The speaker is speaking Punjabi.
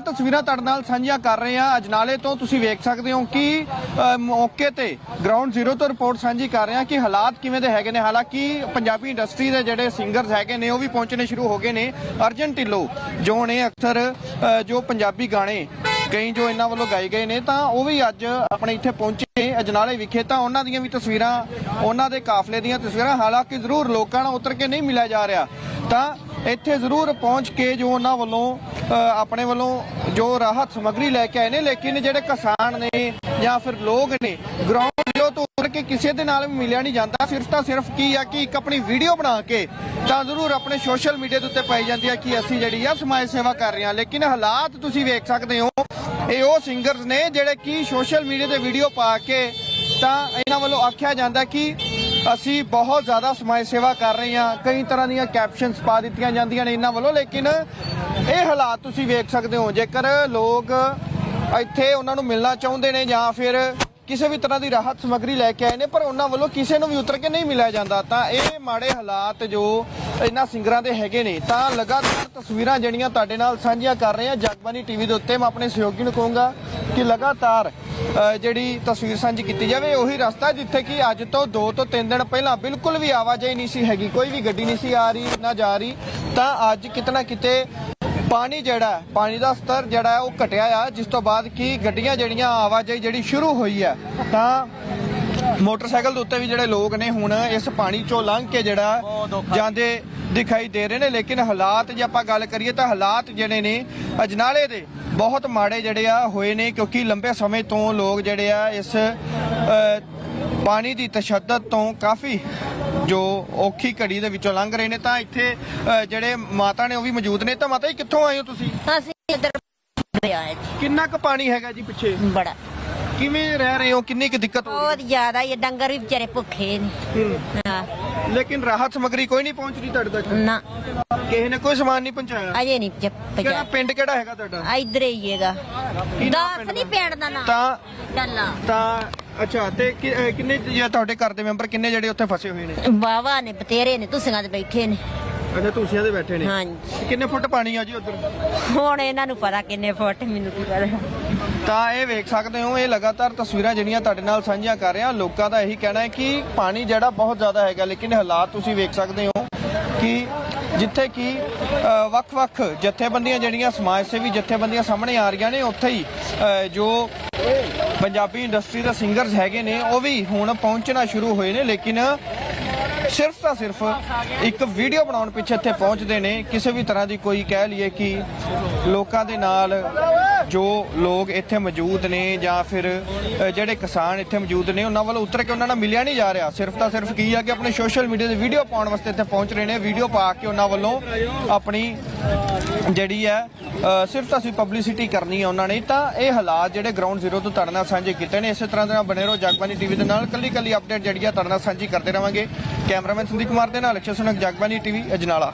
ਤਸਵੀਰਾਂ ਤੁਹਾਡੇ ਨਾਲ ਸਾਂਝੀਆਂ ਕਰ ਰਹੇ ਹਾਂ। ਅਜਨਾਲੇ ਤੋਂ ਤੁਸੀਂ ਵੇਖ ਸਕਦੇ ਹੋ ਕਿ ਮੌਕੇ ਤੇ ਗਰਾਊਂਡ ਜ਼ੀਰੋ ਤੋਂ ਰਿਪੋਰਟ ਸਾਂਝੀ ਕਰ ਰਹੇ ਹਾਂ ਕਿ ਹਾਲਾਤ ਕਿਵੇਂ ਦੇ ਹੈਗੇ ਨੇ। ਹਾਲਾਂਕਿ ਪੰਜਾਬੀ ਇੰਡਸਟਰੀ ਦੇ ਜਿਹੜੇ ਸਿੰਗਰਸ ਹੈਗੇ ਨੇ, ਉਹ ਵੀ ਪਹੁੰਚਣੇ ਸ਼ੁਰੂ ਹੋ ਗਏ ਨੇ। ਅਰਜਨ ਢਿੱਲੋਂ, ਜੋ ਨੇ ਅਕਸਰ ਜੋ ਪੰਜਾਬੀ ਗਾਣੇ ਕਈ ਜੋ ਇਹਨਾਂ ਵੱਲੋਂ ਗਾਏ ਗਏ ਨੇ, ਤਾਂ ਉਹ ਵੀ ਅੱਜ ਆਪਣੇ ਇੱਥੇ ਪਹੁੰਚੇ ਅਜਨਾਲੇ ਵਿਖੇ। ਤਾਂ ਉਹਨਾਂ ਦੀਆਂ ਵੀ ਤਸਵੀਰਾਂ, ਉਹਨਾਂ ਦੇ ਕਾਫਲੇ ਦੀਆਂ ਤਸਵੀਰਾਂ ਹਾਲਾਂਕਿ ਜ਼ਰੂਰ ਲੋਕਾਂ ਨਾਲ ਉਤਰ ਕੇ ਨਹੀਂ ਮਿਲਿਆ ਜਾ ਰਿਹਾ। ਤਾਂ ਇੱਥੇ ਜ਼ਰੂਰ ਪਹੁੰਚ ਕੇ ਜੋ ਉਹਨਾਂ ਵੱਲੋਂ ਆਪਣੇ ਵੱਲੋਂ ਜੋ ਰਾਹਤ ਸਮੱਗਰੀ ਲੈ ਕੇ ਆਏ ਨੇ, ਲੇਕਿਨ ਜਿਹੜੇ ਕਿਸਾਨ ਨੇ ਜਾਂ ਫਿਰ ਲੋਕ ਨੇ ਗਰਾਊਂਡ ਜ਼ੀਰੋ ਤੋਂ ਉਤਰ ਕੇ ਕਿਸੇ ਦੇ ਨਾਲ ਵੀ ਮਿਲਿਆ ਨਹੀਂ ਜਾਂਦਾ, ਸਿਰਫ ਤਾਂ ਸਿਰਫ ਕੀ ਆ ਕਿ ਇੱਕ ਆਪਣੀ ਵੀਡੀਓ ਬਣਾ ਕੇ ਤਾਂ ਜ਼ਰੂਰ ਆਪਣੇ ਸੋਸ਼ਲ ਮੀਡੀਆ ਦੇ ਉੱਤੇ ਪਾਈ ਜਾਂਦੀ ਆ ਕਿ ਅਸੀਂ ਜਿਹੜੀ ਆ ਸਮਾਜ ਸੇਵਾ ਕਰ ਰਹੇ ਹਾਂ। ਲੇਕਿਨ ਹਾਲਾਤ ਤੁਸੀਂ ਵੇਖ ਸਕਦੇ ਹੋ, ਇਹ ਉਹ ਸਿੰਗਰਸ ਨੇ ਜਿਹੜੇ ਕਿ ਸੋਸ਼ਲ ਮੀਡੀਆ ਤੇ ਵੀਡੀਓ ਪਾ ਕੇ ਤਾਂ ਇਹਨਾਂ ਵੱਲੋਂ ਆਖਿਆ ਜਾਂਦਾ ਕਿ ਅਸੀਂ ਬਹੁਤ ਜ਼ਿਆਦਾ ਸਮਾਜ ਸੇਵਾ ਕਰ ਰਹੇ ਹਾਂ। ਕਈ ਤਰ੍ਹਾਂ ਦੀਆਂ ਕੈਪਸ਼ਨਸ ਪਾ ਦਿੱਤੀਆਂ ਜਾਂਦੀਆਂ ਨੇ ਇਹਨਾਂ ਵੱਲੋਂ, ਲੇਕਿਨ ਇਹ ਹਾਲਾਤ ਤੁਸੀਂ ਵੇਖ ਸਕਦੇ ਹੋ। ਜੇਕਰ ਲੋਕ ਇੱਥੇ ਉਹਨਾਂ ਨੂੰ ਮਿਲਣਾ ਚਾਹੁੰਦੇ ਨੇ ਜਾਂ ਫਿਰ ਕਿਸੇ ਵੀ ਤਰ੍ਹਾਂ ਦੀ ਰਾਹਤ ਸਮੱਗਰੀ ਲੈ ਕੇ ਆਏ ਨੇ, ਪਰ ਉਹਨਾਂ ਵੱਲੋਂ ਕਿਸੇ ਨੂੰ ਵੀ ਉਤਰ ਕੇ ਨਹੀਂ ਮਿਲਿਆ ਜਾਂਦਾ, ਤਾਂ ਇਹ ਮਾੜੇ ਹਾਲਾਤ ਜੋ ਇਹਨਾਂ ਸਿੰਗਰਾਂ ਦੇ ਹੈਗੇ ਨੇ, ਤਾਂ ਲਗਾਤਾਰ ਤਸਵੀਰਾਂ ਜਿਹੜੀਆਂ ਤੁਹਾਡੇ ਨਾਲ ਸਾਂਝੀਆਂ ਕਰ ਰਹੇ ਹਾਂ। ਜਗਬਾਨੀ ਟੀਵੀ ਦੇ ਉੱਤੇ ਮੈਂ ਆਪਣੇ ਸਹਿਯੋਗੀ ਨੂੰ ਕਹੂੰਗਾ ਕਿ ਲਗਾਤਾਰ ਜਿਹੜੀ ਤਸਵੀਰ ਸਾਂਝੀ ਕੀਤੀ ਜਾਵੇ, ਉਹੀ ਰਸਤਾ ਜਿੱਥੇ ਕਿ ਅੱਜ ਤੋਂ 2 ਤੋਂ 3 ਦਿਨ ਪਹਿਲਾਂ ਬਿਲਕੁਲ ਵੀ ਆਵਾਜਾਈ ਨਹੀਂ ਸੀ ਹੈਗੀ, ਕੋਈ ਵੀ ਗੱਡੀ ਨਹੀਂ ਸੀ ਆ ਰਹੀ, ਨਾ ਜਾ ਰਹੀ। ਤਾਂ ਅੱਜ ਕਿਤਨਾ ਕਿਤੇ ਪਾਣੀ ਜਿਹੜਾ ਪਾਣੀ ਦਾ ਸਤਰ ਜਿਹੜਾ ਉਹ ਘਟਿਆ ਆ, ਜਿਸ ਤੋਂ ਬਾਅਦ ਕੀ ਗੱਡੀਆਂ ਜਿਹੜੀਆਂ ਆਵਾਜਾਈ ਜਿਹੜੀ ਸ਼ੁਰੂ ਹੋਈ ਹੈ, ਤਾਂ ਮੋਟਰਸਾਈਕਲ ਦੇ ਉੱਤੇ ਵੀ ਜਿਹੜੇ ਲੋਕ ਨੇ ਹੁਣ ਇਸ ਪਾਣੀ ਚੋਂ ਲੰਘ ਕੇ ਜਿਹੜਾ ਜਾਂਦੇ ਦਿਖਾਈ ਦੇ ਰਹੇ ਨੇ ਲੇਕਿਨ ਹਾਲਾਤ ਜੇ ਆਪਾਂ ਗੱਲ ਕਰੀਏ ਤਾਂ ਹਾਲਾਤ ਜਿਹੜੇ ਨੇ ਅਜਨਾਲੇ ਦੇ ਬਹੁਤ ਮਾੜੇ ਜਿਹੜੇ ਆ ਹੋਏ ਨੇ ਕਿਉਂਕਿ ਲੰਬੇ ਸਮੇਂ ਤੋਂ ਲੋਕ ਜਿਹੜੇ ਆ ਇਸ ਪਾਣੀ ਦੀ ਤਸ਼ੱਦਦ ਤੋਂ ਕਾਫੀ ਜੋ ਔਖੀ ਘੜੀ ਦੇ ਵਿੱਚੋਂ ਲੰਘ ਰਹੇ ਨੇ। ਤਾਂ ਇੱਥੇ ਜਿਹੜੇ ਮਾਤਾ ਨੇ ਉਹ ਵੀ ਮੌਜੂਦ ਨੇ। ਤਾਂ ਮਾਤਾ ਜੀ ਕਿੱਥੋਂ ਆਏ ਹੋ ਤੁਸੀਂ? ਅਸੀਂ ਇਧਰ ਆਏ ਜੀ, ਕਿੰਨਾ ਕੁ ਪਾਣੀ ਹੈਗਾ ਜੀ ਪਿੱਛੇ? ਬੜਾ। ਕਿਵੇਂ ਰਹਿ ਰਹੇ ਹੋ? ਕਿੰਨੀ ਕੁ ਦਿੱਕਤ ਹੋ ਬਹੁਤ ਜ਼ਿਆਦਾ ਇਹ ਡੰਗਰ ਵੀ ਵਿਚਾਰੇ ਭੁੱਖੇ ਨੇ। ਰਹੀ ਹੈ। ਹਾਂ। ਲੇਕਿਨ ਰਾਹਤ ਸਮਗਰੀ ਕੋਈ ਨਹੀਂ ਪਹੁੰਚ ਰਹੀ ਤੁਹਾਡੇ ਤੱਕ? ਨਾ। ਕਿਸੇ ਨੇ ਕੋਈ ਸਮਾਨ ਨਹੀਂ ਪਹੁੰਚਾਇਆ? ਅਜੇ ਨਹੀਂ ਕਿਹੜਾ ਪਜਾ ਪਿੰਡ ਕਿਹੜਾ ਹੈਗਾ ਤੁਹਾਡਾ? ਇਧਰ ਹੀ ਹੈਗਾ। ਨਾਮ ਦਾਸ ਨਹੀਂ? ਪਿੰਡ ਦਾ ਨਾਂ ਤਾਂ ਡੱਲਾ। ਤਾਂ ਅੱਛਾ ਤੇ ਕਿ- ਅਹ ਕਿੰਨੇ ਜਾਂ ਤੁਹਾਡੇ ਘਰ ਦੇ ਮੈਂਬਰ ਕਿੰਨੇ ਜਿਹੜੇ ਉੱਥੇ ਫਸੇ ਹੋਏ ਨੇ? ਬਾਵਾ ਨੇ ਬਤੇਰੇ ਨੇ ਤੁਸੀਆਂ ਤੇ ਬੈਠੇ ਨੇ। ਅੱਛਾ ਤੁਸੀਂ ਦੇ ਬੈਠੇ ਨੇ। ਹਾਂਜੀ। ਕਿੰਨੇ ਫੁੱਟ ਪਾਣੀ ਆ ਜੀ ਉਧਰ? ਹੁਣ ਇਹਨਾਂ ਨੂੰ ਪਤਾ ਕਿੰਨੇ ਫੁੱਟ ਮੈਨੂੰ ਕੀ ਪਤਾ। ਤਾਂ ਇਹ ਵੇਖ ਸਕਦੇ ਹੋ, ਇਹ ਲਗਾਤਾਰ ਤਸਵੀਰਾਂ ਜਿਹੜੀਆਂ ਤੁਹਾਡੇ ਨਾਲ ਸਾਂਝੀਆਂ ਕਰ ਰਿਹਾ, ਲੋਕਾਂ ਦਾ ਇਹੀ ਕਹਿਣਾ ਹੈ ਕਿ ਪਾਣੀ ਜਿਹੜਾ ਬਹੁਤ ਜ਼ਿਆਦਾ ਹੈਗਾ, ਲੇਕਿਨ ਹਾਲਾਤ ਤੁਸੀਂ ਵੇਖ ਸਕਦੇ ਹੋ ਕਿ ਜਿੱਥੇ ਕਿ ਵੱਖ-ਵੱਖ ਜਥੇਬੰਦੀਆਂ ਜਿਹੜੀਆਂ, ਸਮਾਜ ਸੇਵੀ ਜਥੇਬੰਦੀਆਂ ਸਾਹਮਣੇ ਆ ਰਹੀਆਂ ਨੇ, ਉੱਥੇ ਹੀ ਜੋ ਪੰਜਾਬੀ ਇੰਡਸਟਰੀ ਦੇ ਸਿੰਗਰਸ ਹੈਗੇ ਨੇ, ਉਹ ਵੀ ਹੁਣ ਪਹੁੰਚਣਾ ਸ਼ੁਰੂ ਹੋਏ ਨੇ, ਲੇਕਿਨ ਸਿਰਫ ਤਾਂ ਸਿਰਫ ਇੱਕ ਵੀਡੀਓ ਬਣਾਉਣ ਪਿੱਛੇ ਇੱਥੇ ਪਹੁੰਚਦੇ ਨੇ, ਕਿਸੇ ਵੀ ਤਰ੍ਹਾਂ ਦੀ ਕੋਈ ਕਹਿ ਲਈਏ ਕਿ ਲੋਕਾਂ ਦੇ ਨਾਲ ਜੋ ਲੋਕ ਇੱਥੇ ਮੌਜੂਦ ਨੇ ਜਾਂ ਫਿਰ ਜਿਹੜੇ ਕਿਸਾਨ ਇੱਥੇ ਮੌਜੂਦ ਨੇ, ਉਹਨਾਂ ਵੱਲੋਂ ਉਤਰ ਕੇ ਉਹਨਾਂ ਨਾਲ ਮਿਲਿਆ ਨਹੀਂ ਜਾ ਰਿਹਾ। ਸਿਰਫ ਤਾਂ ਸਿਰਫ ਕੀ ਆ ਕਿ ਆਪਣੇ ਸੋਸ਼ਲ ਮੀਡੀਆ ਤੇ ਵੀਡੀਓ ਪਾਉਣ ਵਾਸਤੇ ਇੱਥੇ ਪਹੁੰਚ ਰਹੇ ਨੇ। ਵੀਡੀਓ ਪਾ ਕੇ ਉਹਨਾਂ ਵੱਲੋਂ ਆਪਣੀ ਜਿਹੜੀ ਹੈ ਸਿਰਫ ਤਾਂ ਅਸੀਂ ਪਬਲਿਸਿਟੀ ਕਰਨੀ ਹੈ ਉਹਨਾਂ ਨੇ। ਤਾਂ ਇਹ ਹਾਲਾਤ ਜਿਹੜੇ ਗਰਾਊਂਡ ਜ਼ੀਰੋ ਤੋਂ ਤੜਨਾ ਸਾਂਝੇ ਕੀਤੇ ਨੇ, ਇਸੇ ਤਰ੍ਹਾਂ ਦੇ ਨਾਲ ਬਣੇ ਰਹੋ ਜਗਬਾਨੀ ਟੀਵੀ ਦੇ ਨਾਲ। ਕੱਲੀ ਕੱਲੀ ਅਪਡੇਟ ਜਿਹੜੀ ਆ ਤੜਨਾ ਸਾਂਝੀ ਕਰਦੇ ਰਵਾਂਗੇ। ਕੈਮਰਾਮੈਨ ਸੰਦੀਪ ਕੁਮਾਰ ਦੇ ਨਾਲ, ਅਕਸ਼ੇ ਸੁਨਕ ਜਗਬਾਨੀ ਟੀਵੀ ਅਜਨਾਲਾ।